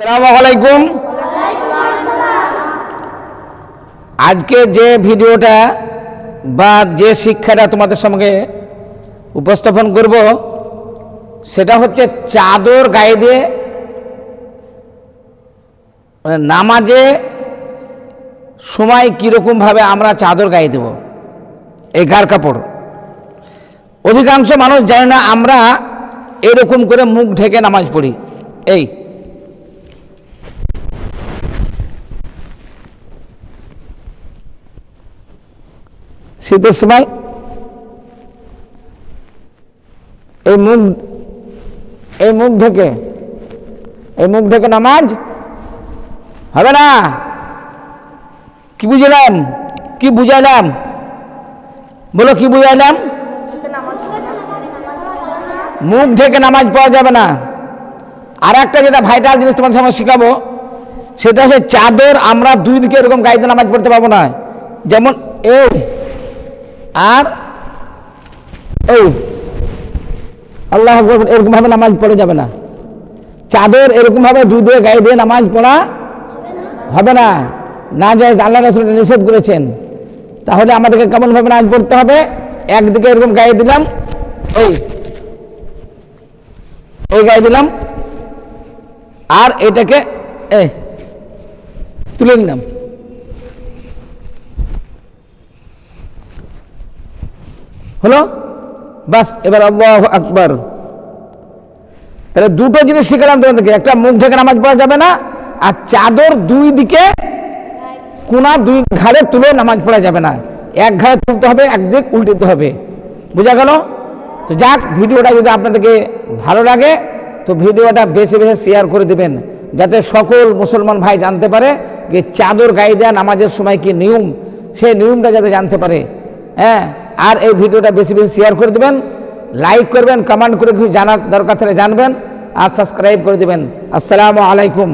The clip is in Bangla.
সালামু আলাইকুম। আজকে যে ভিডিওটা বা যে শিক্ষাটা তোমাদের সঙ্গে উপস্থাপন করব, সেটা হচ্ছে চাদর গায়ে দিয়ে মানে নামাজে সময় কীরকমভাবে আমরা চাদর গায়ে দেব, এই গার কাপড়। অধিকাংশ মানুষ জানে না আমরা এরকম করে মুখ ঢেকে নামাজ পড়ি। এই শীতের সময় এই মুখ এই মুখ ঢেকে এই মুখ ঢেকে নামাজ হবে না। কি বুঝলাম? কি বুঝাইলাম বলো কি বুঝাইলাম মুখ ঢেকে নামাজ পড়া যাবে না। আর একটা যেটা ভাইটাল জিনিস তোমার সঙ্গে শেখাবো, সেটা হচ্ছে চাদর আমরা দুই দিকে এরকম গাইতে নামাজ পড়তে পারব না। যেমন এই আর এই, আল্লাহ আকবর এরকম ভাবে নামাজ পড়ে যাবে না। চাদর এরকম ভাবে দুই দিয়ে গায়ে দিয়ে নামাজ পড়া হবে না। না যায় আল্লাহ রসুল নিষেধ করেছেন। তাহলে আমাদেরকে কেমন ভাবে নামাজ পড়তে হবে? একদিকে এরকম গায়ে দিলাম, এই এই গায়ে দিলাম, আর এটাকে এ তুলে নিলাম। হলো? বাস, এবার আল্লাহ আকবর। তাহলে দুটো জিনিস শিখালাম তোমাদেরকে। একটা মুখ ঢেকে নামাজ পড়া যাবে না, আর চাদর দুই দিকে কোনা দুই ঘাড়ে তুলে নামাজ পড়া যাবে না। এক ঘাড়ে তুলতে হবে একদিক উল্টিতে হবে। বোঝা গেল? তো যাক, ভিডিওটা যদি আপনাদেরকে ভালো লাগে, তো ভিডিওটা বেশি বেশি শেয়ার করে দেবেন, যাতে সকল মুসলমান ভাই জানতে পারে যে চাদর গায়ে দেওয়া নামাজের সময় কি নিয়ম? সেই নিয়মটা যাতে জানতে পারে। হ্যাঁ? আর এই ভিডিওটা বেশি বেশি শেয়ার করে দেবেন লাইক করবেন কমেন্ট করে কিছু জানার দরকার থাকলে জানবেন, আর সাবস্ক্রাইব করে দেবেন। আসসালামু আলাইকুম।